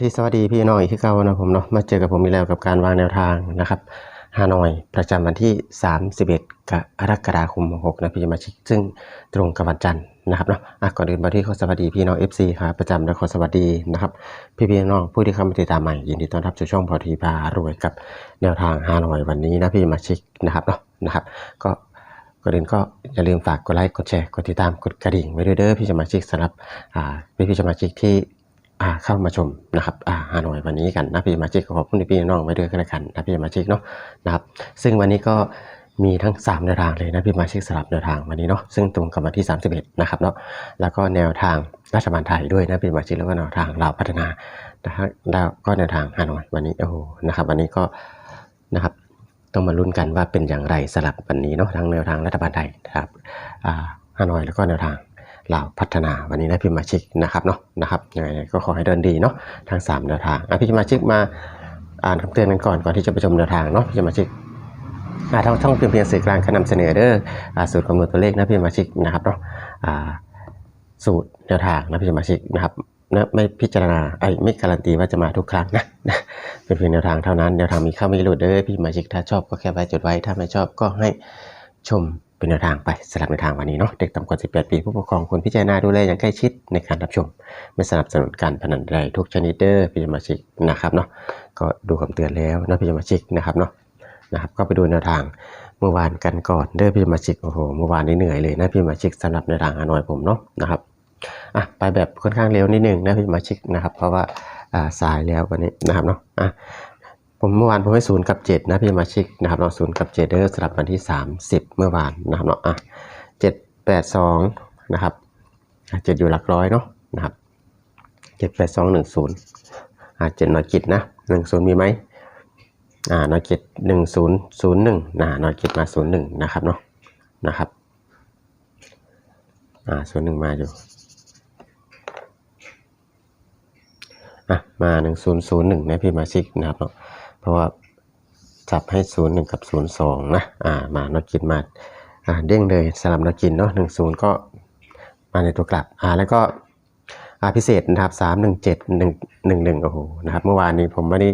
ที่สวัสดีพี่น้อยที่เก่านะผมเนาะมาเจอกับผมอีกแล้วกับการวางแนวทางนะครับฮานอยประจำวันที่ 31 กรกฎาคม6นะพี่มาชิกซึ่งตรงกับวันจันทร์นะครับเนาะอะก่อนอื่นมาที่ขอสวัสดีพี่น้อง FC ครับประจำและขอสวัสดีนะครับพี่พี่น้องผู้ที่เข้ามาติดตามใหม่ยินดีต้อนรับสู่ช่องพอทีพารวยกับแนวทางฮานอยวันนี้นะพี่มาชิกนะครับเนาะนะครับ ก็ก่อนอื่นก็อย่าลืมฝากกดไลค์กดแชร์กดติดตามกดกระดิ่งไว้ด้วยเด้อพี่สมาชิกสำหรับอ่าพี่พี่สมาชิกที่ อ่าเข้ามาชมนะครับอ่าฮานอยวันนี้กันนะพี่มาชิกขอบคุณพี่น้องไว้ด้วยกันละกันนะพี่มาชิกเนาะนะครับซึ่งวันนี้ก็มีทั้ง3แนวทางเลยนะพี่มาชิกสลับแนวทางวันนี้เนาะซึ่งตรงกับวันที่ 31นะครับเนาะแล้วก็แนวทางรัฐบาลไทยด้วยนะพี่มาชิกแล้วก็แนวทางลาวพัฒนานะฮะแล้วก็แนวทางฮานอยวันนี้โอ้โหนะครับวันนี้ก็นะครับต้องมาลุ้นกันว่าเป็นอย่างไรสลับวันนี้เนาะทั้งแนวทางรัฐบาลไทยนะครับอ่าฮานอยแล้วก็แนวทาง ลาพัฒนาวันนี้นะพี่มาชิกนะครับเนาะนะครับยังไงก็ขอให้เดินดีเนาะทาง3แนวทางอะพี่มาชิกมาอ่านคำเตือนกันก่อนก่อนที่จะไปชมแนวทางเนาะพี่มาชิกอ่าทางช่องเพียงเพียงสื่อกลางขนำเสนอเด้ออ่าสูตรคำนวณตัวเลขนะพี่มาชิกนะครับเนาะอ่าสูตรแนวทางนะพี่มาชิกนะครับนะไม่พิจารณาไอ้ไม่การันตีว่าจะมาทุกครั้งนะนะเป็นเพียงแนวทางเท่านั้นแนวทางมีเข้าม่หลุดเด้อพี่มาชิกถ้าชอบก็แค่ไว้จดไว้ถ้าไม่ชอบก็ให้ชม เป็นแนวทางไปสลับในวทางวันนี้เนาะเด็กต่ำกว่า 18 ปีผู้ปกครองควรพิจารณาดูแลอย่างใกล้ชิดในการรับชม ไม่สนับสนุนการพนันใดทุกชนิดเด้อพี่สมาชิกนะครับเนาะก็ดูคำเตือนแล้วนะพี่สมาชิกนะครับเนาะนะครับก็ไปดูแนวทางเมื่อวานกันก่อนเด้อพี่สมาชิกโอ้โหเมื่อวานนี้เหนื่อยเลยนะพี่สมาชิกสำหรับแนวทางฮานอยผมเนาะนะครับอะไปแบบค่อนข้างเร็วนิดนึงนะพี่สมาชิกนะครับ เพราะว่าอ่าสายแล้ววันนี้นะครับเนาะอะ ผมเมื่อวานผมให้ศูนย์กับเจ็ดนะพี่มาชิกนะครับเนาะศูนย์กับเจ็ดเดอร์สลับวันที่สามสิบเมื่อวานนะครับเนาะอะเจ็ดแปดสองนะครับอะเจ็ดอยู่หลักร้อยเนาะนะครับเจ็ดแปดสองหนึ่งศูนย์อะเจ็ดนอยกิจนะหนึ่งศูนย์มีไหมอ่านอยกิจหนึ่งศูนย์ศูนย์หนึ่งนะนอยกิจมาศูนย์หนึ่งนะครับเนาะนะครับอ่าศูนย์หนึ่งมาอยู่อะมาหนึ่งศูนย์ศูนย์หนึ่งนะพี่มาชิกนะครับเนาะ เพราะว่าจับให้ศูนย์หนึ่งกับศูนย์สองนะ อ่า มานอกินมาอ่าเด้งเลยสลับนอกินเนาะหนึ่งศูนย์ก็มาในตัวกลับ อ่า แล้วก็อ่าพิเศษนะครับสามหนึ่งเจ็ดหนึ่งหนึ่งหนึ่งโอ้โหนะครับ เมื่อวานนี้ผมไม่ได้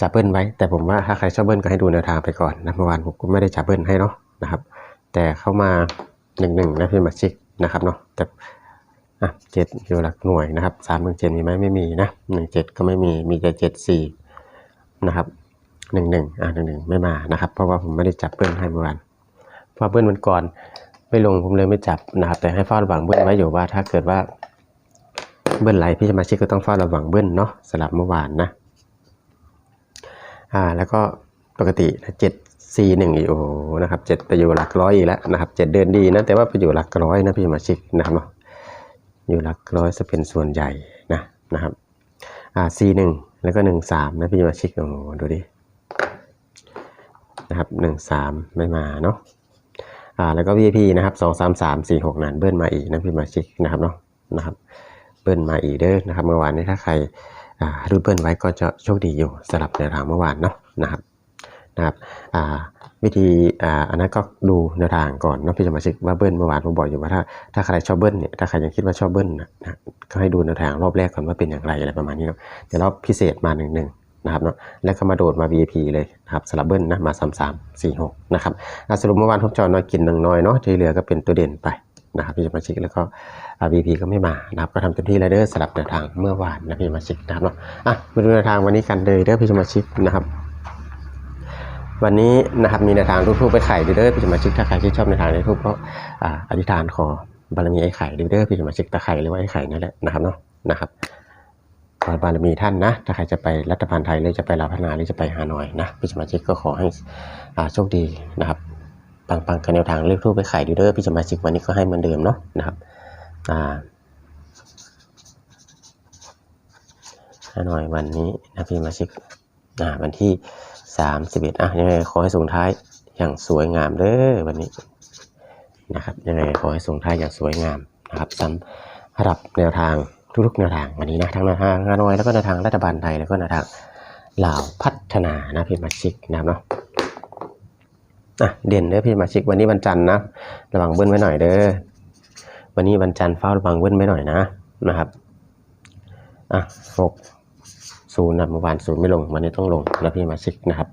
จับเบิ้ลไว้ แต่ผมว่าถ้าใครชอบเบิ้ลก็ให้ดูแนวทางไปก่อนนะเมื่อวานผมก็ไม่ได้จับเบิ้ลให้เนาะนะครับ แต่เข้ามาหนึ่งหนึ่งนะพี่มาชิกนะครับเนาะแต่อะเจ็ดอยู่หลักหน่วยนะครับสามหนึ่งเจ็ดมีไหมไม่มีนะหนึ่งเจ็ดก็ไม่มีมีแต่เจ็ดสี่ นะครับหนึ่งหนึ่งอ่าหนึ่งหนึ่งไม่มานะครับ เพราะว่าผมไม่ได้จับเบิ้ลให้เมื่อวานเพราะเบิ้ลมันก่อนไม่ลงผมเลยไม่จับนะครับ แต่ให้เฝ้าระวังเบิ้ลไว้อยู่ว่า ถ้าเกิดว่าเบิ้ลไหลพี่สมาชิกก็ต้องเฝ้าระวังเบิ้ลเนาะสลับเมื่อวานนะอ่าแล้วก็ปกติเจ็ดสี่หนึ่งอีโอ้นะครับเจ็ดไปอยู่หลักร้อยอีกแล้วนะครับเจ็ดเดินดีนะแต่ว่าไปอยู่หลักร้อยนะพี่สมาชิกนะครับอยู่หลักร้อยจะเป็นส่วนใหญ่นะนะครับ อ่า C หนึ่งแล้วก็หนึ่งสามนะพี่มาชิกโอ้โหดูดินะครับหนึ่งสามไม่มาเนาะอ่าแล้วก็ VIP นะครับสองสามสามสี่หกนั่นเบิ้ลมาอีกนะพี่มาชิกนะครับเนาะนะครับเบิ้ลมาอีกเด้อนะครับเมื่อวานนี้ถ้าใครรูดเบิ้ลไว้ก็จะโชคดีอยู่สลับในวทางเมื่อวานเนาะนะครับ นะครับวิธีอันนั้นก็ดูแนวทางก่อนเนาะพี่สมาชิกว่าเบิ้ลเมื่อวานผมบอกอยู่ว่าถ้าถ้าใครชอบเบิ้ลเนี่ยถ้าใครยังคิดว่าชอบเบิ้ลนะก็ให้ดูแนวทางรอบแรกก่อนว่าเป็นอย่างไรอะไรประมาณนี้เนาะเดี๋ยวรอบพิเศษมาหนึ่งหนึ่งนะครับเนาะแล้วก็มาโดดมา VIP เลยนะครับสลับเบิ้ลนะมาสามสามสี่หกนะครับสรุปเมื่อวานผมจอน้อยกินหนึ่งน้อยเนาะที่เหลือก็เป็นตัวเด่นไปนะครับพี่สมาชิกแล้วก็อ่า VIP ก็ไม่มานะครับก็ทำเต็มที่แล้วเด้อสลับแนวทางเมื่อวานนะพี่สมาชิกนะครับเนาะอะมาดูแนวทางวันนี้กันเลยเด้อพี่สมาชิกนะครับ วันนี้นะครับมีแนวทางทูบๆไปไข่เด้อพี่สมาชิกถ้าใครที่ชอบแนวทางในทูบก็อธิษฐานขอบารมีไอ้ไข่เด้อพี่สมาชิกตะไข่หรือว่าไอ้ไข่นั่นแหละนะครับเนาะนะครับขอบารมีท่านนะ ถ้าใครจะไปรัฐบาลไทยหรือจะไปลาวพัฒนาหรือจะไปฮานอยนะพี่สมาชิกก็ขอให้โชคดีนะครับปังๆกันแนวทางเลือกทูบไปไข่ดูเด้อพี่สมาชิกวันนี้ก็ให้เหมือนเดิมเนาะนะครับอ่าฮานอยวันนี้นะพี่สมาชิก อ่าวันที่สามสิบเอ็ดอะยังไงขอให้ส่งท้ายอย่างสวยงามเด้อวันนี้นะครับยังไงขอให้ส่งท้ายอย่างสวยงามนะครับสำหรับแนวทางทุกๆแนวทางวันนี้นะทั้งแนวทางฮานอยแล้วก็แนวทางรัฐบาลไทยแล้วก็แนวทางลาวพัฒนานะพี่มาชิกนะครับเนาะอะเด่นเด้อพี่มาชิกวันนี้วันจันทร์นะระวังเบิ้ลไว้หน่อยเด้อวันนี้วันจันทร์เฝ้าระวังเบิ้ลไว้หน่อยนะนะครับอะหก ศูนย์นะเมื่อวานศูนย์ไม่ลงวันนี้ต้องลงนะพี่มาชิกนะครับ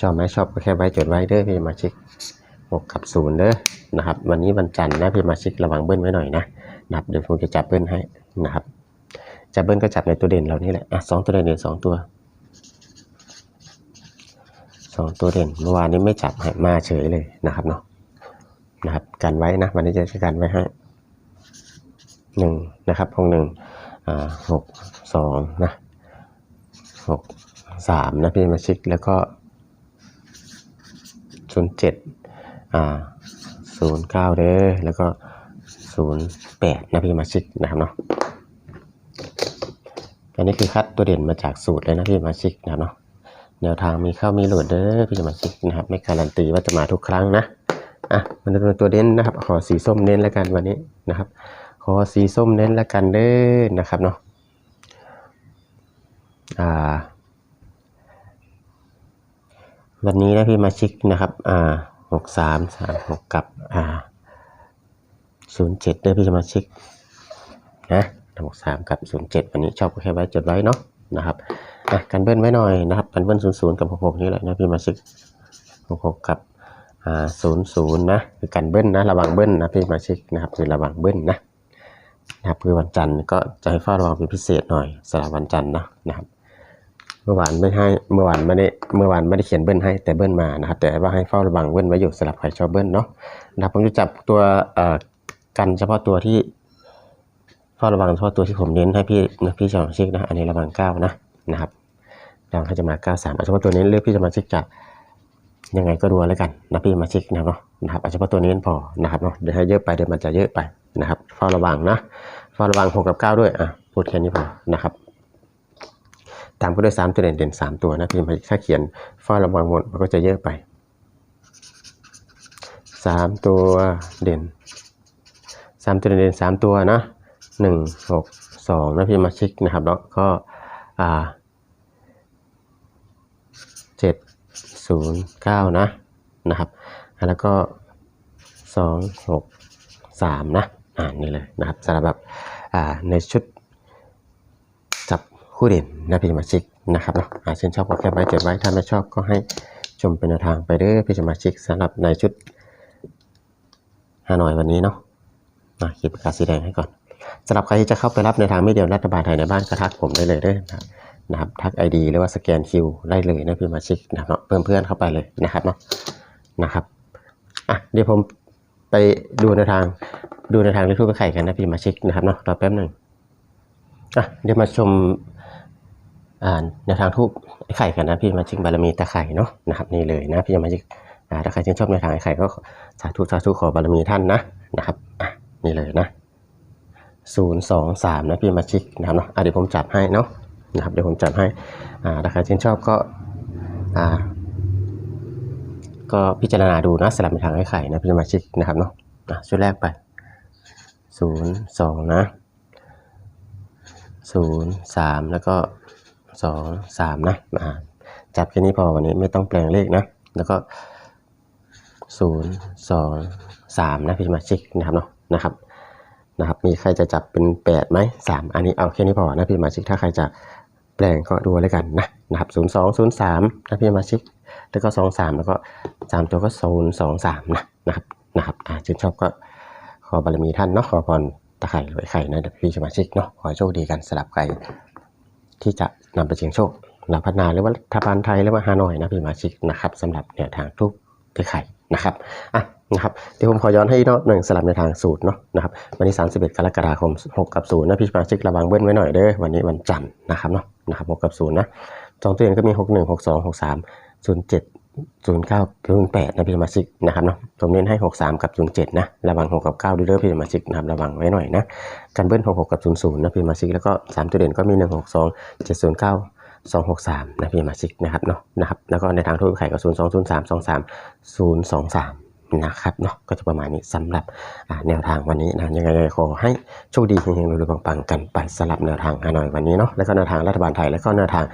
ชอบไหมชอบก็แค่ไว้จดไว้เด้อพี่มาชิกหกกับศูนย์เด้อนะครับวันนี้วันจันทร์นะพี่มาชิกระวังเบิ้ลไว้หน่อยนะนับเดี๋ยวผมจะจับเบิ้ลให้นะครับจับเบิ้ลก็จับในตัวเด่นเรานี่แหละอะสองตัวเด่นเด่นสองตัวสองตัวเด่นเมื่อวานนี้ไม่จับหมาเฉยเลยนะครับเนาะนะครับกันไว้นะวันนี้จะใช้กันไว้ให้หนึ่งนะครับพงหนึ่งอ่าหกสองนะ หกสามนะพี่มาชิกแล้วก็ศูนย์เจ็ดอ่าศูนย์เก้าเด้อแล้วก็ศูนย์แปดนะพี่มาชิกนะครับเนาะอันนี้คือคัดตัวเด่นมาจากสูตรเลยนะพี่มาชิกนะครับเนาะแนวทางมีเข้ามีหลุดเด้อพี่มาชิกนะครับไม่การันตีว่าจะมาทุกครั้งนะอะมันเป็นตัวเด่นนะครับ ขอสีส้มเน้นแล้วกันวันนี้นะครับ ขอสีส้มเน้นแล้วกันเด้อนะครับเนาะ วันนี้นะพี่มาชิกนะครับอ่าหกสามสามหกกับอ่าศูนย์เจ็ดด้วยพี่สมาชิกนะหกสามกับศูนย์เจ็ดวันนี้ชอบก็แค่ไว้จดไว้เนาะนะครับอะกันเบิ้ลไว้หน่อยนะครับกันเบิ้ลศูนย์ศูนย์กับหกหกนี่แหละนะพี่มาชิกหกหกกับอ่าศูนย์ศูนย์นะคือกันเบิ้ลนะระวังเบิ้ลนะพี่มาชิกนะครับคือระวังเบิ้ลนะนะครับคือวันจันทร์ก็จะให้เฝ้าระวังเป็นพิเศษหน่อยสำหรับวันจันทร์นะนะครับ เมื่อวานไม่ให้เมื่อวานไม่ได้เมื่อวานไม่ได้เขียนเบิ้ลให้แต่เบิ้ลมานะครับ แต่ว่าให้เฝ้าระวังเบิ้ลไว้อยู่สำหรับใครชอบเบิ้ลเนาะนะครับผมจะจับตัวเอ่อกันเฉพาะตัวที่เฝ้าระวังเฉพาะตัวที่ผมเน้นให้พี่นะพี่สมาชิกนะอันนี้ระวังเก้านะนะครับระวังเขาจะมาเก้าสามเฉพาะตัวนี้เลือกพี่สมาชิกจะยังไงก็ดูแล้วกันนะพี่มาชิกนะเนาะนะครับเฉพาะตัวนี้พอนะครับเนาะเดี๋ยวให้เยอะไปเดี๋ยวมันจะเยอะไปนะครับเฝ้าระวังนะเฝ้าระวังหกกับเก้าด้วยอะพูดแค่นี้พอนะครับ ตามก็ด้วยสามตัวเด่นเด่นสามตัวนะพี่มาถ้าเขียนเฝ้าระวังหมดมันก็จะเยอะไปสามตัวเด่นสามตัวเด่นเด่นสามตัวนะหนึ่งหกสองนะพี่มาชิกนะครับแล้วก็อ่าเจ็ดศูนย์เก้านะนะครับแล้วก็สองหกสามนะอ่านี่เลยนะครับสำหรับแบบในชุด คู่เด่นนะพี่สมาชิกนะครับเนาะอาชื่นชอบก็แค่ไว้เก็บไว้ถ้าไม่ชอบก็ให้ชมเป็นแนวทางไปเด้อพี่สมาชิกสำหรับในชุดฮานอยวันนี้เนาะมาขีดปากกาสีแดงให้ก่อนสำหรับใครที่จะเข้าไปรับในทางไม่เดียวรัฐบาลไทยในบ้านก็ทักผมได้เลยเด้อนะครับนะครับทัก ID หรือว่าสแกนคิวได้เลยนะพี่มาชิกนะครับเนาะเพิ่มเพื่อนเข้าไปเลยนะครับเนาะนะครับอะเดี๋ยวผมไปดูในทางดูในทางเลขทูปไข่กันนะพี่มาชิกนะครับเนาะรอแป๊บหนึ่งอะเดี๋ยวมาชม อ่าในวทางทูบไอ้ไข่กันนะพี่มาชิกบารมีตะไคร่เนาะนะครับนี่เลยนะพี่จะมาชิกถ้าใครชื่นชอบในวทางไอ้ไข่ก็สาธุสาธุขอบารมีท่านนะนะครับนี่เลยนะศูนย์สองสามนะพี่มาชิกนะครับเนาะเดี๋ยวผมจับให้เนาะนะครับเดี๋ยวผมจับให้ถ้าใครชื่นชอบก็อ่าก็พิจารณาดูนะสลับในทางไอ้ไข่นะพี่มาชิกนะครับเนาะอะชุดแรกไปศูนย์สองนะศูนย์สามแล้วก็ สองสามนะจับแค่นี้พอวันนี้ไม่ต้องแปลงเลขนะ แล้วก็ศูนย์สองสามนะพี่สมาชิกนะครับเนาะนะครับนะครับมีใครจะจับเป็นแปดไหมสามอันนี้เอาแค่นี้พอนะพี่สมาชิกถ้าใครจะแปลงก็ดูแล้วกันนะนะครับศูนย์สองศูนย์สามนะพี่สมาชิกแล้วก็สองสามแล้วก็สามตัวก็ศูนย์สองสามนะนะครับนะครับอ่าชื่นชอบก็ขอบารมีท่านเนาะขอพรตะไคร่รวยไข่นะพี่สมาชิกเนาะขอโชคดีกันสลับใครที่จะ นำไปเสี่ยงโชคหลักพัฒนาหรือว่ารัฐบาลไทยหรือว่าฮานอยนะพี่สมาชิกนะครับสำหรับแนวทางทุกตะไคร่นะครับอะนะครับเดี๋ยวผมขอย้อนให้อีกหนึ่งสลับในทางสูตรเนาะนะครับวันนี้ 31 กรกฎาคม 6 กับ0นะพี่สมาชิกระวังเบิ้ลไว้หน่อยเด้อวันนี้วันจันทร์นะครับเนาะนะครับ6กับ0นะสองตัวเองก็มี 61 62 63 07 09 08นะพี่สมาชิกนะครับเนาะผมเน้นให้ 63 กับ 07 นะ ระวัง 6 กับ 9ด้วยเด้อพี่สมาชิกนะครับระวังไว้หน่อยนะกันเบิ้ล66 กับ 00 นะพี่สมาชิกแล้วก็ 3 ตัวเด่นก็มี 162 709 263 นะพี่สมาชิกนะครับเนาะนะครับแล้วก็ในทางทั่วไปไข่ก็ 02 03 23 023 นะครับเนาะก็จะประมาณนี้สำหรับแนวทางวันนี้นะยังไงขอให้โชคดีเฮงๆรวยๆปังๆกันไปสลับแนวทางฮานอยวันนี้เนาะแล้วก็แนวทางรัฐบาลไทยแล้วก็แนวทาง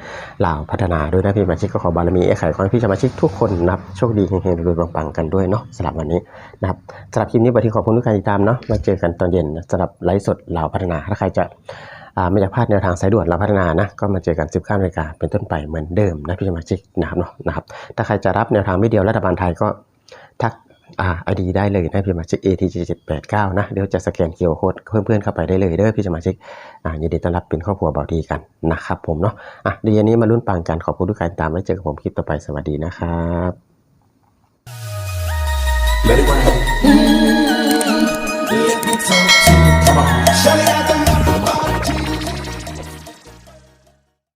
ลาวพัฒนาด้วยนะพี่สมาชิกก็ขอบารมีไอ้ไข่ขอให้พี่สมาชิกทุกคนนับโชคดีเฮงๆรวยๆปังๆกันด้วยเนาะสำหรับวันนี้นะครับสำหรับคลิปนี้วันที่ขอบคุณทุกการติดตามเนาะมาเจอกันตอนเย็นสำหรับไลฟ์สดลาวพัฒนาถ้าใครจะไม่อยากพลาดแนวทางสายด่วนเราพัฒนานะก็มาเจอกัน 19นาฬิกาเป็นต้นไปเหมือนเดิมนะพี่สมาชิกนะครับเนาะนะครับถ้าใครจะรับแนวทางไม่เดียวรัฐบาลไทยก็ทัก อ่าไอดีได้เลยนะพี่สมาชิก ATG 789 นะเดี๋ยวจะสแกนเคียวโค้ดเพิ่มเพื่อนเข้าไปได้เลยเด้อพี่สมาชิกอ่ายินดีต้อนรับเป็นครอบครัวเบาดีกันนะครับผมเนาะอะเดี๋ยวนี้มาลุ้นปังกันขอบคุณทุกการติดตามไว้เจอกับผมคลิปต่อไปสวัสดีนะครับ